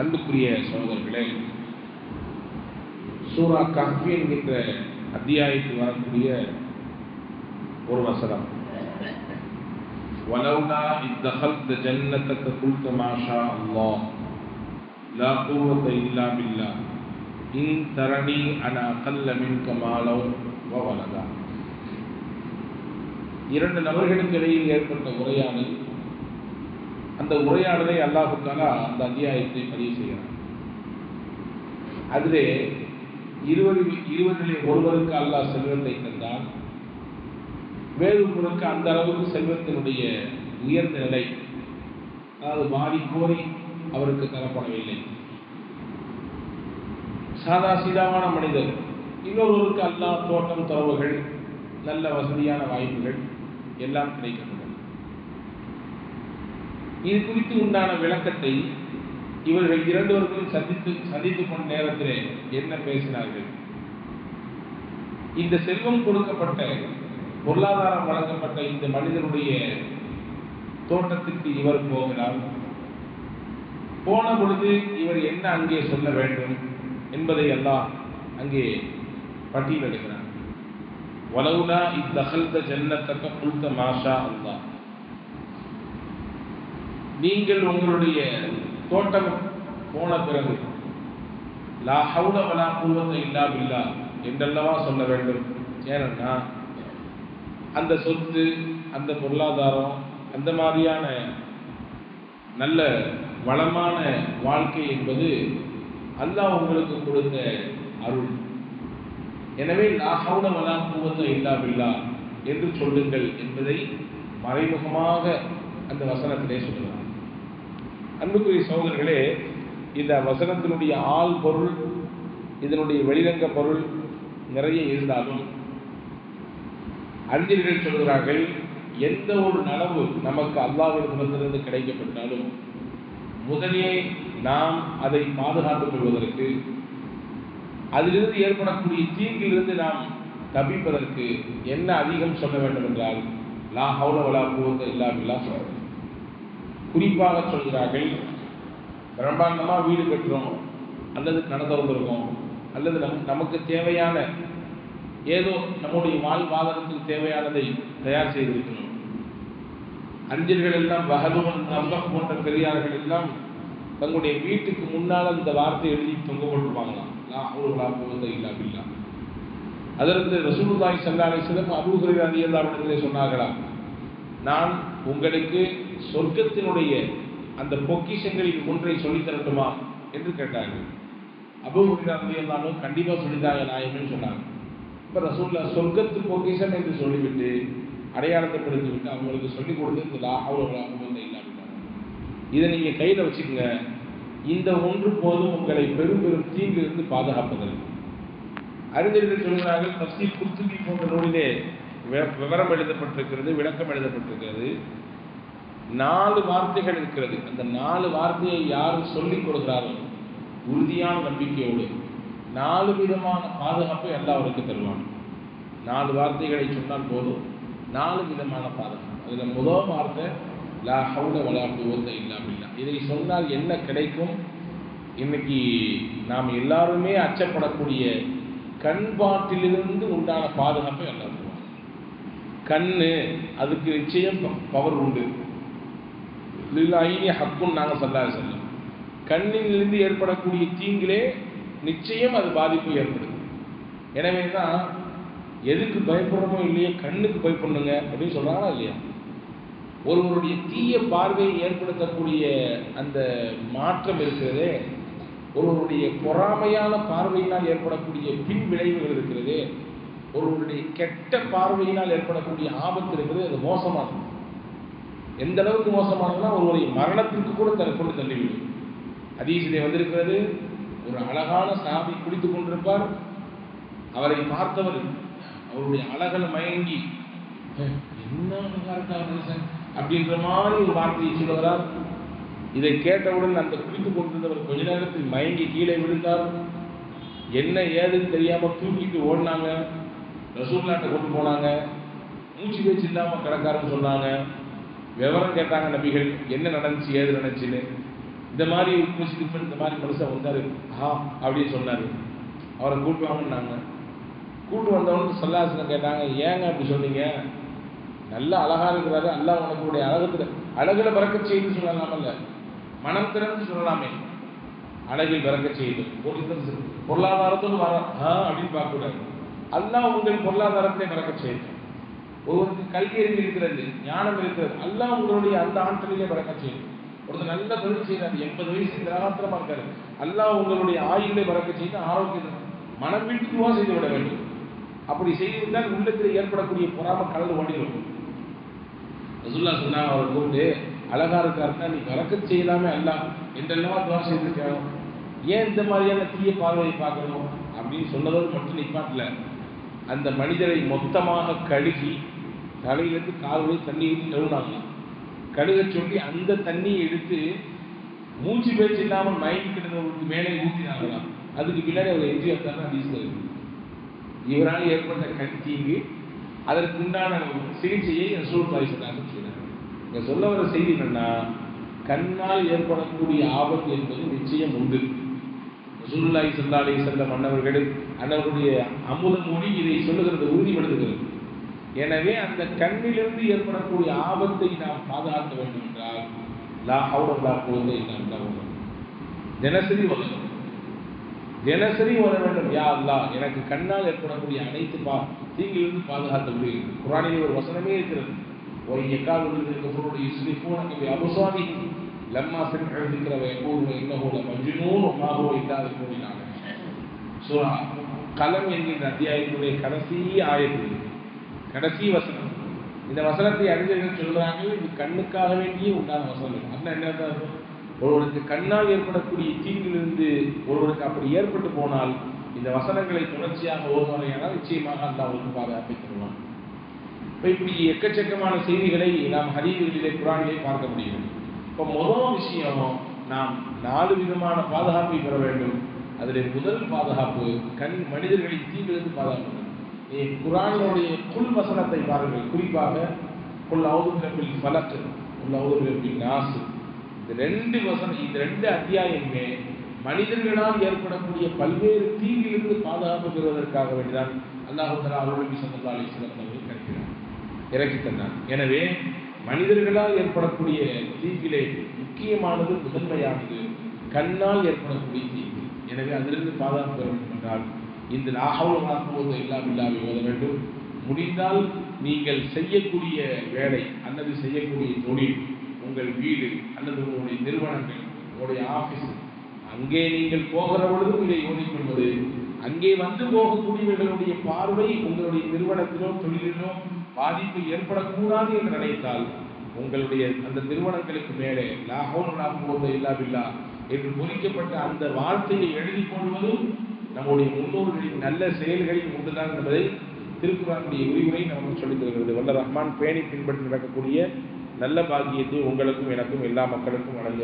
அன்புக்குரிய சகோதரர்களே சூரா கஹ்ஃபி என்கின்ற அத்தியாயத்தில் வரக்கூடிய ஒரு வசனம் ولولا إذ دخلت جنتك قلت ما شاء الله لا قوة إلا بالله إن ترني أنا أقل منك مالا وولدا இரண்டு நபர்களுக்கு இடையில் ஏற்பட்ட உரையாடல் அந்த உரையாடலை அல்லாஹுக்கான அந்த அத்தியாயத்தை பதிவு செய்கிறார் அதிலே இருவர் இருவரிலே ஒருவருக்கு அல்லாஹ் செல்வத்தை தந்தால் வேறொருவருக்கு அந்த அளவுக்கு செல்வத்தினுடைய உயர்ந்த நிலை அதாவது மாறி கோரி அவருக்கு தரப்படவில்லை. சாதா சீதாவான மனிதர் இன்னொருவருக்கு அல்லாஹ் தோட்டம் துறவுகள் நல்ல வசதியான வாய்ப்புகள் எல்லாம் கிடைக்கப்படும் இது குறித்து உண்டான விளக்கத்தை இவர்கள் இரண்டுவர்களும் சந்தித்து சந்தித்துக் கொண்ட நேரத்திலே என்ன பேசினார்கள்? இந்த செல்வம் கொடுக்கப்பட்ட பொருளாதாரம் வழங்கப்பட்ட இந்த மனிதனுடைய தோட்டத்திற்கு இவர் போகிறார். போன பொழுது இவர் என்ன அங்கே சொல்ல வேண்டும் என்பதை எல்லாம் அங்கே பட்டியலிடுகிறார். வலவுலா இத்தகல்த ஜன்னத்தக்க புல்த மாஷா அல்லாஹ். நீங்கள் உங்களுடைய தோட்டம் போன பிறகு லா ஹவுல வலா குவத்த இல்லா பில்லா என்றல்லவா சொல்ல வேண்டும். ஏனென்னா அந்த சொத்து அந்த பொருளாதாரம் அந்த மாதிரியான நல்ல வளமான வாழ்க்கை என்பது அல்லாஹ் உங்களுக்கு கொடுத்த அருள். எனவே லாஹவுல வலா குவத்த இல்லா பில்லா என்று சொல்லுங்கள் என்பதை மறைமுகமாக அந்த வசனத்திலே சொல்லலாம். அன்புக்குரிய சகோதரர்களே இந்த வசனத்தினுடைய ஆள் பொருள் இதனுடைய வெளிரங்க பொருள் நிறைய இருந்தாலும் அறிஞர்கள் சொல்கிறார்கள் எந்த ஒரு நனவு நமக்கு அல்லாவிடத்திலிருந்து கிடைக்கப்பட்டாலும் முதலே நாம் அதை பாதுகாத்துக் கொள்வதற்கு அதிலிருந்து ஏற்படக்கூடிய தீங்கிலிருந்து நாம் தப்பிப்பதற்கு என்ன அதிகம் சொல்ல வேண்டும் என்றால் லா ஹவுல வலா பூவத்தை இல்லாமில்லா சொல்ல குறிப்பாக சொல்கிறார்கள் பிரம்மாண்டமாக வீடு கட்டுறோம் அல்லது கடை திறந்திருக்கோம் அல்லது நம் நமக்கு தேவையான ஏதோ நம்முடைய வாழ்வாதாரத்துக்கு தேவையானதை தயார் செய்திருக்கணும் அஞ்சல்கள் எல்லாம் வகதுவன் நம்ப போன்ற பெரியார்கள் எல்லாம் தங்களுடைய வீட்டுக்கு முன்னால் அந்த வார்த்தை எழுதி தொங்க போட்டிருப்பாங்களாம் லாஹூலா போவதை இல்லா பில்லா. அதற்கு ரசூலுல்லாய் சல்லாலை சிலம் அபூஹரி அலி அல்லாவிடத்திலே சொன்னார்களாம். நான் உங்களுக்கு சொர்க்கத்தினுடைய அந்த பொக்கிஷங்களில் ஒன்றை சொல்லித் தரட்டுமா என்று கேட்டார்கள். அபூஹரி அலி கண்டிப்பாக சொல்லித்தாங்க நாயகன்னு சொன்னாங்க. இப்போ ரசூல்லா சொர்க்கத்து பொக்கிஷம் என்று சொல்லிவிட்டு அடையாளத்தை விட்டு அவங்களுக்கு சொல்லிக் கொடுத்து இந்த லாஹவுலா போவதை இதை நீங்கள் கையில் வச்சுக்கோங்க. இந்த ஒன்று போதும் உங்களை பெரும் பெரும் தீங்கிலிருந்து பாதுகாப்பதற்கு. அறிஞர்கள் சொல்கிறார்கள் தப்சீல் குர்த்துபி போன்ற நூலிலே விவரம் எழுதப்பட்டிருக்கிறது விளக்கம் எழுதப்பட்டிருக்கிறது. நாலு வார்த்தைகள் இருக்கிறது. அந்த நாலு வார்த்தையை யார் சொல்லிக் கொடுக்கிறார்கள் உறுதியான நம்பிக்கையோடு நாலு விதமான பாதுகாப்பை எல்லாம் அவருக்கு தருவாங்க நாலு வார்த்தைகளை சொன்னால் போதும். நாலு விதமான பாதுகாப்பு. அதில் முதல் வார்த்தை லா ஹவுல விளையாட்டு குவத்த இல்லா இதை சொன்னால் என்ன கிடைக்கும்? இன்னைக்கு நாம் எல்லாருமே அச்சப்படக்கூடிய கண்பாட்டிலிருந்து உண்டான பாதுகாப்பை எல்லாம் கண்ணு அதுக்கு நிச்சயம் பவர் உண்டு. ஐனி ஹக்குன்னு நாங்கள் சொல்லாத சொல்லும் கண்ணிலிருந்து ஏற்படக்கூடிய தீங்கிலே நிச்சயம் அது பாதிப்பு ஏற்படுது. எனவே தான் எதுக்கு பயப்படுறோமோ இல்லையோ கண்ணுக்கு பயப்படணுங்க அப்படின்னு சொல்கிறாங்களா இல்லையா? ஒருவருடைய தீய பார்வையை ஏற்படுத்தக்கூடிய அந்த மாற்றம் இருக்கிறதே ஒருவருடைய பொறாமையான பார்வையினால் ஏற்படக்கூடிய பின் விளைவுகள் இருக்கிறது ஒருவருடைய கெட்ட பார்வையினால் ஏற்படக்கூடிய ஆபத்து இருக்கிறது அது மோசமானது. எந்த அளவுக்கு மோசமானதுன்னா ஒருவருடைய மரணத்திற்கு கூட தர கொண்டு தள்ளிவிடும் அதீசிலே வந்திருக்கிறது ஒரு அழகான சாமி குடித்து கொண்டிருப்பார். அவரை பார்த்தவர் அவருடைய அழகல் மயங்கி என்ன அழகா இருக்கா மனுஷன் அப்படின்ற மாதிரி ஒரு வார்த்தையை சொல்லுகிறார். இதை கேட்டவுடன் அந்த குடித்து கொண்டிருந்தவர் கொஞ்ச நேரத்தில் மயங்கி கீழே விழுந்தார். என்ன ஏதுன்னு தெரியாமல் தூக்கிட்டு ஓடினாங்க. ரசூல்லாட்ட கொண்டு போனாங்க. மூச்சு பேச்சு இல்லாமல் கிடக்காருன்னு சொன்னாங்க. விவரம் கேட்டாங்க நபிகள். என்ன நடந்துச்சு ஏது நடந்துச்சுன்னு. இந்த மாதிரி பூசிட்டு இந்த மாதிரி மனுஷன் வந்தார். ஆ அப்படின்னு சொன்னார். அவரை கூட்டு வாங்கினாங்க கூட்டு வந்தவனுக்கு சொல்லாசனம் கேட்டாங்க ஏங்க அப்படி சொன்னீங்க? நல்லா அழகாக இருக்கிறாரு. அல்லாஹ் உனக்குடைய அழகத்தில் அழகில் பறக்க செய்து சொல்லலாமல்ல. மனம் திறந்து சொல்லலாமே. அழகில் பறக்க செய்து பொருளாதாரத்தோடு வர ஆ அப்படின்னு பார்க்கக்கூடாது. அல்லாஹ் உங்கள் பொருளாதாரத்தை பறக்க செய்யும். ஒருவருக்கு கல்வி அறிவு இருக்கிறது ஞானம் இருக்கிறது அல்லாஹ் உங்களுடைய அந்த ஆற்றலிலே பறக்க செய்யும். ஒருத்தர் நல்ல தொழில் செய்கிறார் எண்பது வயசு திராத்திரமா இருக்காரு அல்லாஹ் உங்களுடைய ஆயுளை பறக்க செய்து ஆரோக்கியம் மனம் வீட்டுக்குவா செய்து விட வேண்டும். அப்படி செய்திருந்தால் உள்ளத்தில் ஏற்படக்கூடிய பொறாம கலந்து ஓடிடும் ரசுல்லா சொன்னா அவர் கூப்பிட்டு அழகா இருக்காருன்னா நீ வரக்க செய்யலாமே அல்லாஹ் என்றெல்லாம் துவா செய்திருக்காங்க. ஏன் இந்த மாதிரியான தீய பார்வையை பார்க்கணும்? அப்படின்னு சொன்னதோடு மட்டும் நிப்பாட்டல. அந்த மனிதரை மொத்தமாக கழுகி தலையிலிருந்து கால் தண்ணி ஊற்றி கழுவினாங்க கழுக சொல்லி அந்த தண்ணியை எடுத்து மூச்சு பேச்சு இல்லாமல் மயங்கி கிடந்தவங்களுக்கு மேலே ஊற்றினாங்களாம் அதுக்கு பின்னாடி அவர் எஞ்சி வந்தாருன்னா ஹதீஸ்ல இவரால் ஏற்பட்ட கண் தீங்கு அதற்கு உண்டான சிகிச்சையை ரசூல் பாய் சொன்னாங்கன்னு சொன்னாங்க இங்க சொல்ல வர செய்தி என்னன்னா கண்ணால் ஏற்படக்கூடிய ஆபத்து என்பது நிச்சயம் உண்டு. ரசூலுல்லாஹி ஸல்லல்லாஹு சென்ற வஸல்லம் அன்னவர்கள் அன்னவர்களுடைய அமுத மொழி இதை சொல்லுகிறது உறுதிப்படுத்துகிறது. எனவே அந்த கண்ணிலிருந்து ஏற்படக்கூடிய ஆபத்தை நாம் பாதுகாக்க வேண்டும் என்றால் லா ஹவுல வலா நாம் இல்லா தினசரி வர தினசரி வர வேண்டும். யா அல்லா எனக்கு கண்ணால் ஏற்படக்கூடிய அனைத்து பா தீங்கிலிருந்து பாதுகாக்க முடியும். குரானிலே ஒரு வசனமே இருக்கிறது. ஒரு எக்கால் இருக்கிறவருடைய யுஸ்லிஃபூன அபுசாமி லம்மா சமிஅ ذكر ويقول انه لمجنون وما هو الا ذكر للعالمين சூரா கலம் என்கின்ற அத்தியாயத்தினுடைய கடைசி ஆயத்து கடைசி வசனம் இந்த வசனத்தை அறிஞர்கள் சொல்றாங்க இது கண்ணுக்காக வேண்டியே உண்டான வசனம் அப்படின்னா என்ன அர்த்தம்? ஒருவருக்கு கண்ணால் ஏற்படக்கூடிய தீங்கிலிருந்து ஒருவருக்கு அப்படி ஏற்பட்டு போனால் இந்த வசனங்களை தொடர்ச்சியாக ஓதுவாரையானால் நிச்சயமாக அந்த அவருக்கு பாதுகாப்பை தருவான் இப்போ இப்படி எக்கச்சக்கமான செய்திகளை நாம் ஹதீதுகளிலே குரானிலே பார்க்க முடியும் இப்போ முதல் விஷயம் நாம் நாலு விதமான பாதுகாப்பை பெற வேண்டும். அதில் முதல் பாதுகாப்பு கண் மனிதர்களின் தீங்கிலிருந்து பாதுகாப்பு நீ குரானுடைய குல் வசனத்தை பாருங்கள். குறிப்பாக குல் அவுதுபில் பலக்கு குல் அவுதுபில் நாசு இந்த ரெண்டு வசனம் இந்த ரெண்டு அத்தியாயமே மனிதர்களால் ஏற்படக்கூடிய பல்வேறு தீங்கிலிருந்து பாதுகாப்பு பெறுவதற்காக வேண்டிதான் அல்லாஹு தலா அருள்நபி சல்லா அலிஸ்லாம் அவர்கள் கற்கிறார். இறக்கி தந்தார். எனவே மனிதர்களால் ஏற்படக்கூடிய தீங்கிலே முக்கியமானது முதன்மையானது கண்ணால் ஏற்படக்கூடிய தீங்கு எனவே அதிலிருந்து பாதுகாப்பு பெற வேண்டும் என்றால் இந்த லாகவுல வாக்குவது எல்லாம் இல்லாமல் ஓத வேண்டும். முடிந்தால் நீங்கள் செய்யக்கூடிய வேலை அல்லது செய்யக்கூடிய தொழில் உங்கள் வீடு அல்லது உங்களுடைய நிறுவனங்கள் உங்களுடைய ஆபீஸ் அங்கே நீங்கள் போகிற பொழுதும் இதை ஓதிக்கொள்வது அங்கே வந்து போகக்கூடியவர்களுடைய பார்வை உங்களுடைய நிறுவனத்திலோ தொழிலிலோ பாதிப்பு ஏற்படக்கூடாது என்று நினைத்தால் உங்களுடைய அந்த நிறுவனங்களுக்கு மேலே லாகோன் இல்லாவில்லா என்று குறிக்கப்பட்ட அந்த வார்த்தையை எழுதி கொள்வதும் நம்முடைய முன்னோர்களின் நல்ல செயல்களில் உண்டுதான் என்பதை திருக்குறானுடைய உரிமை நமக்கு சொல்லித் தருகிறது. வல்ல ரஹ்மான் பேணி பின்பற்றி நடக்கக்கூடிய நல்ல பாக்கியத்தை உங்களுக்கும் எனக்கும் எல்லா மக்களுக்கும் வழங்க